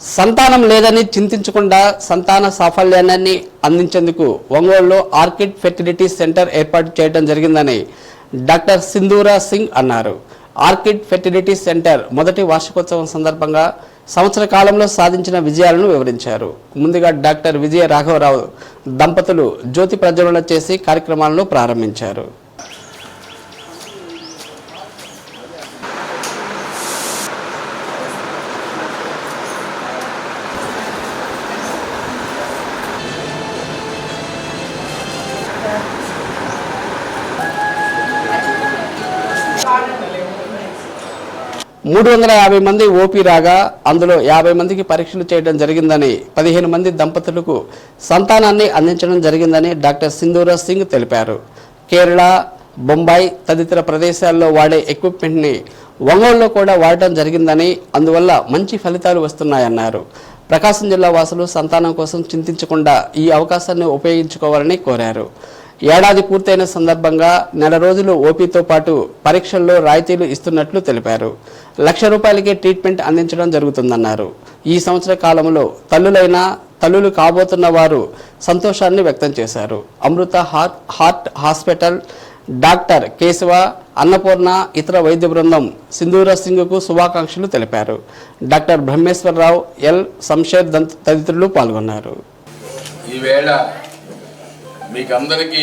సంతానం లేదని చింతించకుండా సంతాన సాఫల్యాన్ని అందించేందుకు ఒంగోలులో ఆర్కిడ్ ఫెర్టిలిటీ సెంటర్ ఏర్పాటు చేయడం జరిగిందని డాక్టర్ సింధూరా సింగ్ అన్నారు. ఆర్కిడ్ ఫెర్టిలిటీ సెంటర్ మొదటి వార్షికోత్సవం సందర్భంగా సంవత్సర కాలంలో సాధించిన విజయాలను వివరించారు. ముందుగా డాక్టర్ విజయ రాఘవరావు దంపతులు జ్యోతి ప్రజ్వలన చేసి కార్యక్రమాలను ప్రారంభించారు. మూడు వందల యాభై మంది ఓపీ రాగా అందులో యాభై మందికి పరీక్షలు చేయడం జరిగిందని పదిహేను మంది దంపతులకు సంతానాన్ని అందించడం జరిగిందని డాక్టర్ సింధూర సింగ్ తెలిపారు. కేరళ బొంబాయి తదితర ప్రదేశాల్లో వాడే ఎక్విప్మెంట్ని ఒంగోలులో కూడా వాడటం జరిగిందని అందువల్ల మంచి ఫలితాలు వస్తున్నాయన్నారు. ప్రకాశం జిల్లా వాసులు సంతానం కోసం చింతించకుండా ఈ అవకాశాన్ని ఉపయోగించుకోవాలని కోరారు. ఏడాది పూర్తయిన సందర్భంగా నెల రోజులు ఓపీతో పాటు పరీక్షల్లో రాయితీలు ఇస్తున్నట్లు తెలిపారు. లక్ష రూపాయలకే ట్రీట్మెంట్ అందించడం జరుగుతుందన్నారు. ఈ సంవత్సర కాలంలో తల్లులైన తల్లులు కాబోతున్న వారు సంతోషాన్ని వ్యక్తం చేశారు. Amrutha heart heart hospital doctor Keshava Annapurna ఇతర వైద్య బృందం సింధూర సింగ్కు శుభాకాంక్షలు తెలిపారు. Doctor Brahmeswara Rao L. సంషేర్ దంత తదితరులు పాల్గొన్నారు. ఈవేళ మీకు అందరికీ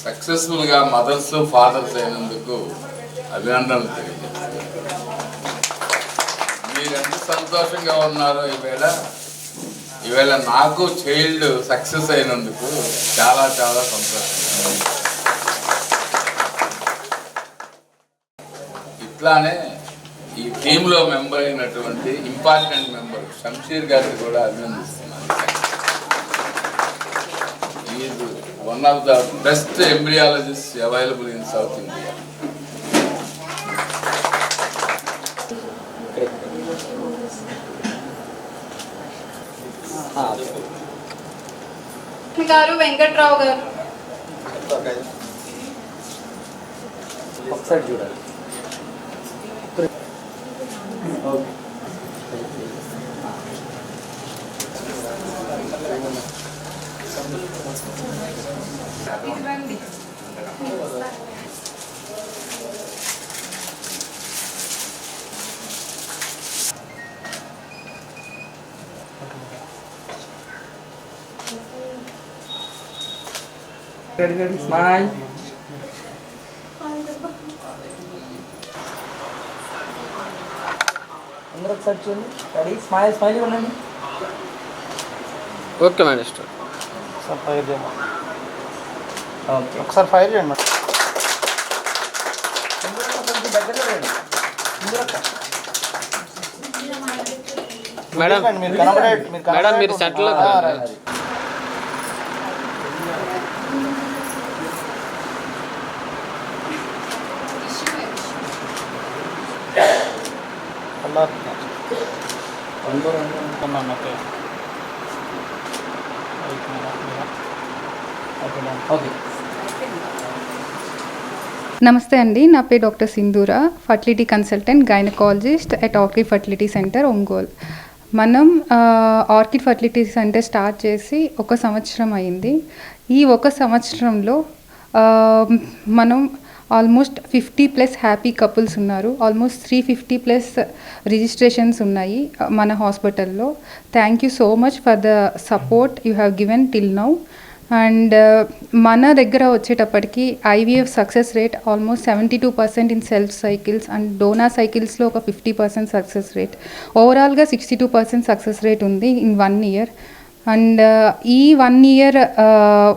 సక్సెస్ఫుల్గా మదర్స్ ఫాదర్స్ అయినందుకు అభినందనలు తెలియజేస్తాను మీరు ఎంత సంతోషంగా ఉన్నారో ఈవేళ ఈవేళ నాకు చైల్డ్ సక్సెస్ అయినందుకు చాలా చాలా సంతోషంగా ఇట్లానే ఈ టీంలో మెంబర్ అయినటువంటి ఇంపార్టెంట్ మెంబర్ షంషీర్ గారిని కూడా అభినందిస్తున్నాను. is one of the best embryologist available in South India గారు వెంకట్రావు గారు ఒకసారి చూడాలి స్మైల్ అందరూ ఒకసారి చూడండి. రెడీ స్మైల్ స్మైల్ ఉండండి ఓకే మేడం ఒకసారి ఫైర్ చేయండి ఓకే ఒకసారి ఫైర్ చేయండి మేడం ఇందులో కొంచెం దగ్గరలో రండి. ఇందులో క- మేడం రండి, మీరు కనబడే మీరు మేడం, మీరు కనబడేట్టు సెంటర్లో ఉండండి. ఆ, రండి. రండి. అలా ఓకే. నమస్తే అండి నా పేరు doctor Sindhura fertility consultant gynaecologist at Orchid fertility centre Ongole. మనం ఆర్కిడ్ ఫర్టిలిటీ సెంటర్ స్టార్ట్ చేసి ఒక సంవత్సరం అయింది. ఈ ఒక సంవత్సరంలో మనం almost fifty plus happy couples ఉన్నారు. Almost three fifty plus registrations ఉన్నాయి మన హాస్పిటల్లో. Thank you so much for the support you have given till now. And uh, మన దగ్గర వచ్చేటప్పటికి IVF success rate almost seventy two percent in self cycles and donor సైకిల్స్లో ఒక fifty percent success rate. ఓవరాల్గా sixty two percent success rate ఉంది in one year. And uh, ఈ one year uh,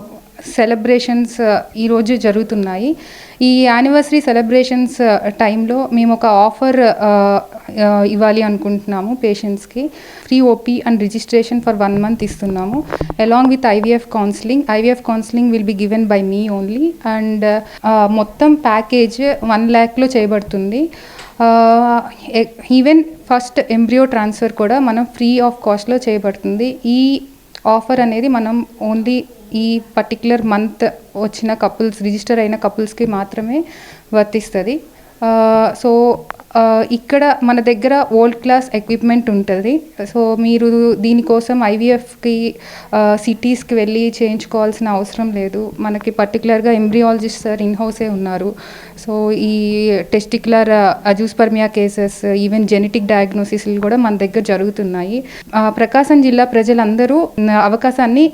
celebrations ఈరోజు జరుగుతున్నాయి. ఈ యానివర్సరీ సెలబ్రేషన్స్ టైంలో మేము ఒక ఆఫర్ ఇవ్వాలి అనుకుంటున్నాము పేషెంట్స్కి free OP and registration for one month ఇస్తున్నాము. Along with IVF counselling IVF counselling will be given by me only and మొత్తం ప్యాకేజ్ వన్ ల్యాక్లో చేయబడుతుంది. ఈవెన్ ఫస్ట్ ఎంబ్రియో ట్రాన్స్ఫర్ కూడా మనం ఫ్రీ ఆఫ్ కాస్ట్లో చేయబడుతుంది. ఈ ఆఫర్ అనేది మనం ఓన్లీ ఈ పర్టిక్యులర్ మంత్ వచ్చిన కపుల్స్ రిజిస్టర్ అయిన కపుల్స్కి మాత్రమే వర్తిస్తుంది. సో ఇక్కడ మన దగ్గర ఓల్డ్ క్లాస్ ఎక్విప్మెంట్ ఉంటుంది. సో మీరు దీనికోసం ఐవీఎఫ్కి సిటీస్కి వెళ్ళి చేయించుకోవాల్సిన అవసరం లేదు. మనకి పర్టికులర్గా ఎంబ్రియాలజిస్ట్ సార్ ఇన్హౌసే ఉన్నారు. సో ఈ testicular azoospermia cases even genetic డయాగ్నోసిస్లు కూడా మన దగ్గర జరుగుతున్నాయి. ప్రకాశం జిల్లా ప్రజలందరూ అవకాశాన్ని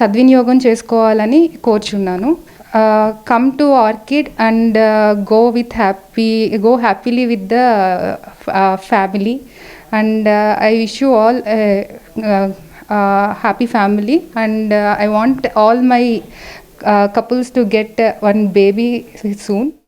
సద్వినియోగం చేసుకోవాలని కోరుచున్నాను. uh, come to Orchid and uh, go with happy, go happily with the uh, uh family. And uh, I wish you all a, a, a happy family. And uh, I want all my uh, couples to get uh, one baby soon.